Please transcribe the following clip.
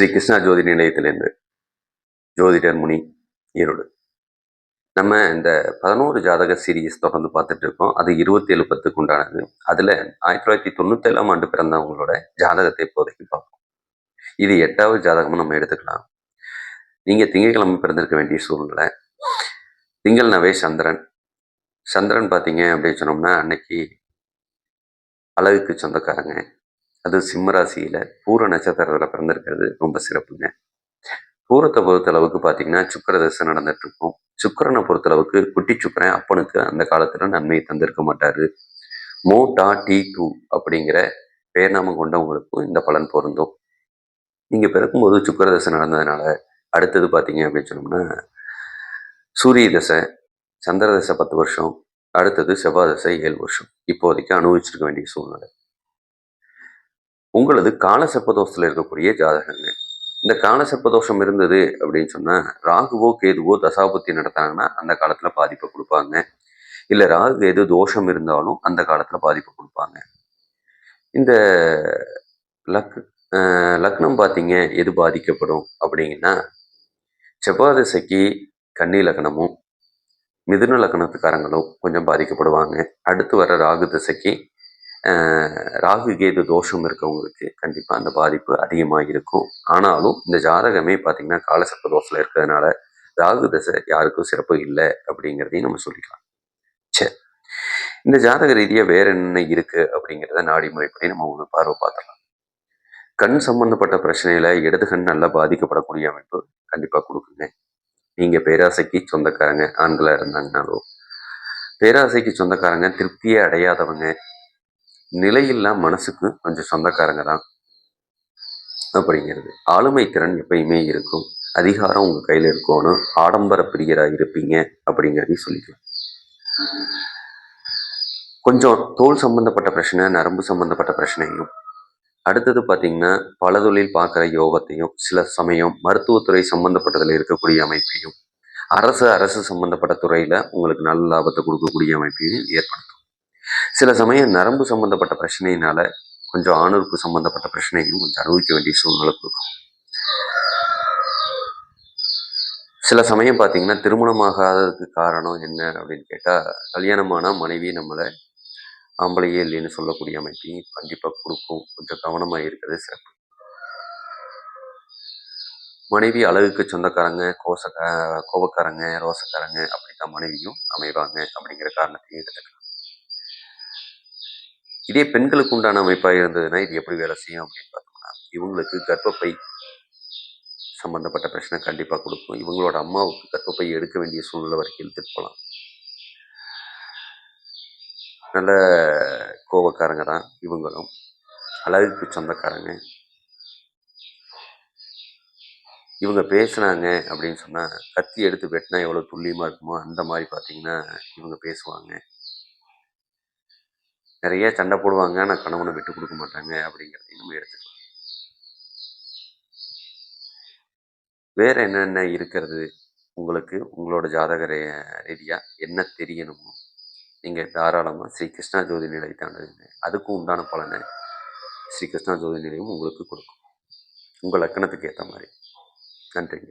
ஸ்ரீ கிருஷ்ணா ஜோதி நிலையத்திலிருந்து ஜோதிடர் முனி ஈரோடு. நம்ம இந்த பதினோரு ஜாதக சீரீஸ் தொடர்ந்து பார்த்துட்டு இருக்கோம். அது இருபத்தி ஏழு பத்துக்கு உண்டானது. அதில் ஆயிரத்தி தொள்ளாயிரத்தி தொண்ணூத்தேழாம் ஆண்டு பிறந்தவங்களோட ஜாதகத்தை இப்போதைக்கு பார்ப்போம். இது எட்டாவது ஜாதகமும் நம்ம எடுத்துக்கலாம். நீங்கள் திங்கட்கிழமை பிறந்திருக்க வேண்டிய சூழ்நிலை. திங்கள் நவே சந்திரன். சந்திரன் பார்த்தீங்க அப்படின்னு சொன்னோம்னா அன்னைக்கு அழகுக்கு சொந்தக்காரங்க. அது சிம்மராசியில் பூர நட்சத்திரத்தில் பிறந்திருக்கிறது. ரொம்ப சிறப்புங்க. பூரத்தை பொறுத்தளவுக்கு பார்த்தீங்கன்னா சுக்கர தசை நடந்துட்டு இருக்கும் சுக்கரனை பொறுத்தளவுக்கு குட்டி சுக்கரன் அப்பனுக்கு அந்த காலத்தில் நன்மையை தந்திருக்க மாட்டார். மோட்டா டி டூ அப்படிங்கிற பேர்நாமம் கொண்டவங்களுக்கும் இந்த பலன் பொருந்தும். நீங்கள் பிறக்கும்போது சுக்கர தசை நடந்ததுனால அடுத்தது பார்த்தீங்க அப்படின்னு சொன்னோம்னா சூரிய தசை சந்திர தசை பத்து வருஷம் அடுத்தது செவ்வாய் தசை ஏழு வருஷம். இப்போதைக்கு அனுபவிச்சிருக்க வேண்டிய சூழ்நிலை. உங்களது காலசப்பதோஷத்தில் இருக்கக்கூடிய ஜாதகங்க இந்த காலசப்பதோஷம் இருந்தது அப்படின்னு சொன்னால் ராகுவோ கேதுவோ தசாபுத்தி நடத்தாங்கன்னா அந்த காலத்தில் பாதிப்பை கொடுப்பாங்க. இல்லை ராகு கேது தோஷம் இருந்தாலும் அந்த காலத்தில் பாதிப்பை கொடுப்பாங்க. இந்த லக் லக்னம் பார்த்தீங்க எது பாதிக்கப்படும் அப்படிங்கன்னா செவ்வாய் திசைக்கு கன்னி லக்னமும் மிதுன லக்னத்துக்காரங்களும் கொஞ்சம் பாதிக்கப்படுவாங்க. அடுத்து வர ராகு திசைக்கு ராகு கேது தோஷம் இருக்கவங்களுக்கு கண்டிப்பாக அந்த பாதிப்பு அதிகமாக இருக்கும் ஆனாலும் இந்த ஜாதகமே பார்த்தீங்கன்னா காலசர்ப்ப தோஷத்தில் இருக்கிறதுனால ராகு தசை யாருக்கும் சிறப்பு இல்லை அப்படிங்கிறதையும் நம்ம சொல்லிக்கலாம். சரி இந்த ஜாதக ரீதியாக வேற என்ன இருக்கு அப்படிங்கிறத நாடி முறைப்படி நம்ம ஒன்று பார்வை பார்த்துடலாம். கண் சம்பந்தப்பட்ட பிரச்சனையில இடது கண் நல்லா பாதிக்கப்படக்கூடிய அமைப்பு கண்டிப்பாக கொடுக்குங்க. நீங்க பேராசைக்கு சொந்தக்காரங்க ஆண்களாக இருந்தாங்கனாலும் பேராசைக்கு சொந்தக்காரங்க திருப்தியே அடையாதவங்க நிலையில்லா மனசுக்கு கொஞ்சம் சொந்தக்காரங்க தான் அப்படிங்கிறது. ஆளுமை திறன் எப்பயுமே இருக்கும். அதிகாரம் உங்க கையில இருக்கணும். ஆடம்பர பிரியரா இருப்பீங்க அப்படிங்கிறதையும் சொல்லிக்கலாம். கொஞ்சம் தோல் சம்பந்தப்பட்ட பிரச்சனை நரம்பு சம்பந்தப்பட்ட பிரச்சனையும். அடுத்தது பார்த்தீங்கன்னா பல தொழில் பார்க்குற யோகத்தையும் சில சமயம் மருத்துவத்துறை சம்பந்தப்பட்டதில் இருக்கக்கூடிய அமைப்பையும் அரசு அரசு சம்பந்தப்பட்ட துறையில் உங்களுக்கு நல்ல லாபத்தை கொடுக்கக்கூடிய அமைப்பையும் ஏற்படுத்தும். சில சமயம் நரம்பு சம்பந்தப்பட்ட பிரச்சனையினால கொஞ்சம் ஆணுறுப்பு சம்பந்தப்பட்ட பிரச்சனையும் கொஞ்சம் அனுபவிக்க வேண்டிய சூழ்நிலை கொடுக்கும். சில சமயம் பார்த்தீங்கன்னா திருமணமாகாததுக்கு காரணம் என்ன அப்படின்னு கேட்டால் கல்யாணமான மனைவி நம்மளை ஆம்பளையே இல்லைன்னு சொல்லக்கூடிய அமைப்பையும் கண்டிப்பாக கொடுக்கும். கொஞ்சம் கவனமாக இருக்கிறது சிறப்பு. மனைவி அழகுக்கு சொந்தக்காரங்க கோச கோபக்காரங்க ரோசக்காரங்க அப்படித்தான் மனைவியும் அமைவாங்க அப்படிங்கிற காரணத்தையும் எடுத்துக்கலாம் இதே பெண்களுக்கு உண்டான அமைப்பாக இருந்ததுன்னா இது எப்படி வேலை செய்யும் அப்படின்னு பார்த்தோம்னா இவங்களுக்கு கர்ப்பப்பை சம்மந்தப்பட்ட பிரச்சனை கண்டிப்பாக கொடுக்கும். இவங்களோட அம்மாவுக்கு கர்ப்பப்பை எடுக்க வேண்டிய சூழ்நிலை வரைக்கும் இழுத்துட்டு போகலாம். நல்ல கோபக்காரங்க தான் இவங்களும். அழகுக்கு சொந்தக்காரங்க. இவங்க பேசுனாங்க அப்படின்னு சொன்னால் கத்தி எடுத்து வெட்டினா எவ்வளோ துல்லியமாக இருக்குமோ அந்த மாதிரி பார்த்தீங்கன்னா இவங்க பேசுவாங்க. நிறைய சண்டை போடுவாங்க. ஆனால் கணவனை விட்டு கொடுக்க மாட்டாங்க அப்படிங்கிறதையும் நம்ம எடுத்துக்கலாம். வேற என்னென்ன இருக்கிறது உங்களுக்கு? உங்களோட ஜாதக ரீதியாக என்ன தெரியணுமோ? நீங்கள் தாராளமாக ஸ்ரீ கிருஷ்ணா ஜோதி நிலை தாண்டுங்க அதுக்கும் உண்டான பலனை ஸ்ரீ கிருஷ்ணா ஜோதி நிலையம் உங்களுக்கு கொடுக்கும். உங்கள் லக்கணத்துக்கு ஏற்ற மாதிரி. நன்றிங்க.